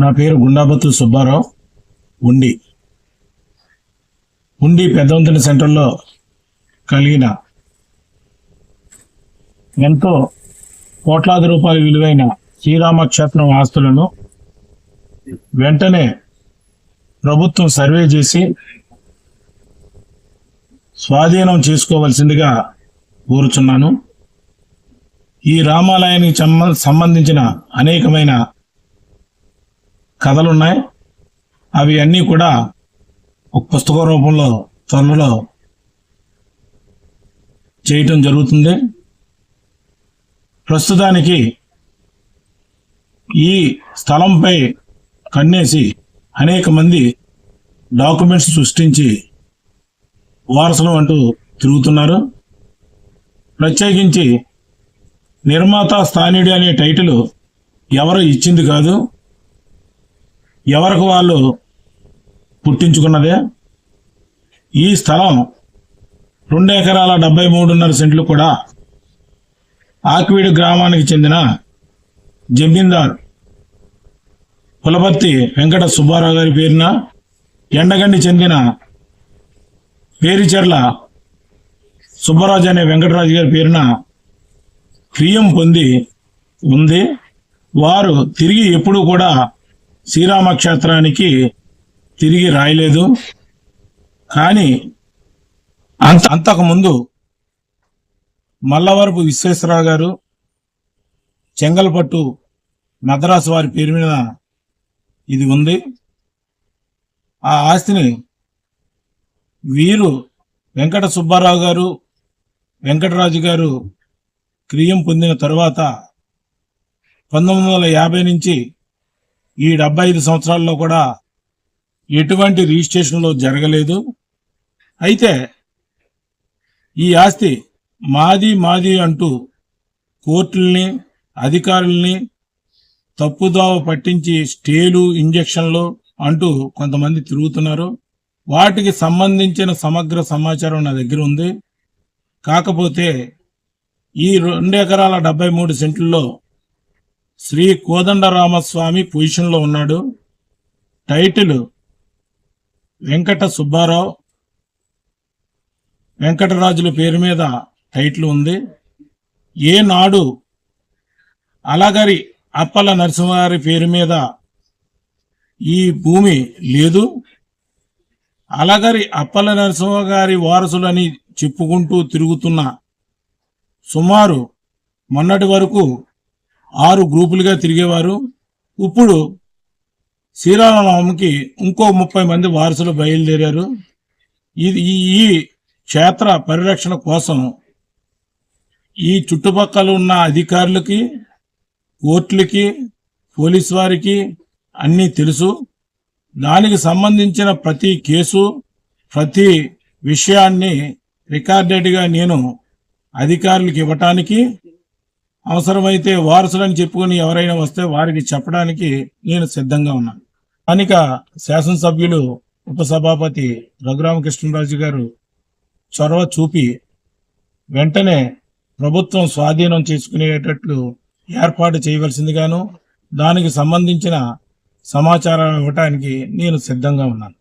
నా పేరు గుండాబత్తు సుబ్బారావు. ఉండి. ఉండి పెద్దవంతుల సెంటర్లో కలిగిన ఎంతో కోట్లాది రూపాయల విలువైన శ్రీరామక్షేత్రం ఆస్తులను వెంటనే ప్రభుత్వం సర్వే చేసి స్వాధీనం చేసుకోవలసిందిగా కోరుచున్నాను. ఈ రామాలయానికి సంబంధించిన అనేకమైన కథలున్నాయి. అవి అన్నీ కూడా ఒక పుస్తక రూపంలో త్వరలో చేయటం జరుగుతుంది. ప్రస్తుతానికి ఈ స్థలంపై కన్నేసి అనేక మంది డాక్యుమెంట్స్ సృష్టించి వారసులు అంటూ తిరుగుతున్నారు. ప్రత్యేకించి నిర్మాత స్థానిడి అనే టైటిల్ ఎవరు ఇచ్చింది కాదు. ఎవరికి వాళ్ళు పుట్టించుకున్నదే? ఈ స్థలం రెండు ఎకరాల డెబ్బై మూడున్నర సెంట్లు కూడా ఆక్వీడు గ్రామానికి చెందిన జమీందార్ కులపర్తి వెంకట సుబ్బారావు గారి పేరున ఎండగండి చెందిన పేరిచెర్ల సుబ్బరాజు అనే వెంకటరాజు గారి పేరున క్రియం పొంది ఉంది. వారు తిరిగి ఎప్పుడూ కూడా శ్రీరామక్షేత్రానికి తిరిగి రాయలేదు. కానీ అంత అంతకుముందు మల్లవరపు విశ్వేశ్వరరావు గారు చెంగల్పట్టు మద్రాసు వారి పేరు మీద ఇది ఉంది. ఆ ఆస్తిని వీరు వెంకట సుబ్బారావు గారు వెంకటరాజు గారు క్రియం పొందిన తరువాత పంతొమ్మిది వందల యాభై నుంచి ఈ డెబ్బై ఐదు సంవత్సరాల్లో కూడా ఎటువంటి రిజిస్ట్రేషన్లో జరగలేదు. అయితే ఈ ఆస్తి మాది మాది అంటూ కోర్టుల్ని అధికారుల్ని తప్పుదోవ పట్టించి స్టేలు ఇంజక్షన్లు అంటూ కొంతమంది తిరుగుతున్నారు. వాటికి సంబంధించిన సమగ్ర సమాచారం నా దగ్గర ఉంది. కాకపోతే ఈ రెండు ఎకరాల డెబ్బై మూడు సెంట్లలో శ్రీ కోదండరామస్వామి పొజిషన్లో ఉన్నాడు. టైటిల్ వెంకట సుబ్బారావు. వెంకటరాజుల పేరు మీద టైటిల్ ఉంది. ఏనాడు అలగరి అప్పల నరసింహారి పేరు మీద ఈ భూమి లేదు. అలగరి అప్పల నరసింహ గారి వారసులని చెప్పుకుంటూ తిరుగుతున్న సుమారు మొన్నటి వరకు ఆరు గ్రూపులుగా తిరిగేవారు. ఇప్పుడు శ్రీరామనవమికి ఇంకో ముప్పై మంది వారసులు బయలుదేరారు. ఇది ఈ క్షేత్ర పరిరక్షణ కోసం ఈ చుట్టుపక్కల ఉన్న అధికారులకి కోర్టులకి పోలీస్ వారికి అన్నీ తెలుసు. దానికి సంబంధించిన ప్రతి కేసు ప్రతి విషయాన్ని రికార్డెడ్గా నేను అధికారులకు ఇవ్వటానికి అవసరమైతే వారసులని చెప్పుకొని ఎవరైనా వస్తే వారికి చెప్పడానికి నేను సిద్ధంగా ఉన్నాను. స్థానిక శాసనసభ్యులు ఉపసభాపతి రఘురామకృష్ణరాజు గారు చొరవ చూపి వెంటనే ప్రభుత్వం స్వాధీనం చేసుకునేటట్లు ఏర్పాటు చేయవలసిందిగాను దానికి సంబంధించిన సమాచారం ఇవ్వటానికి నేను సిద్ధంగా ఉన్నాను.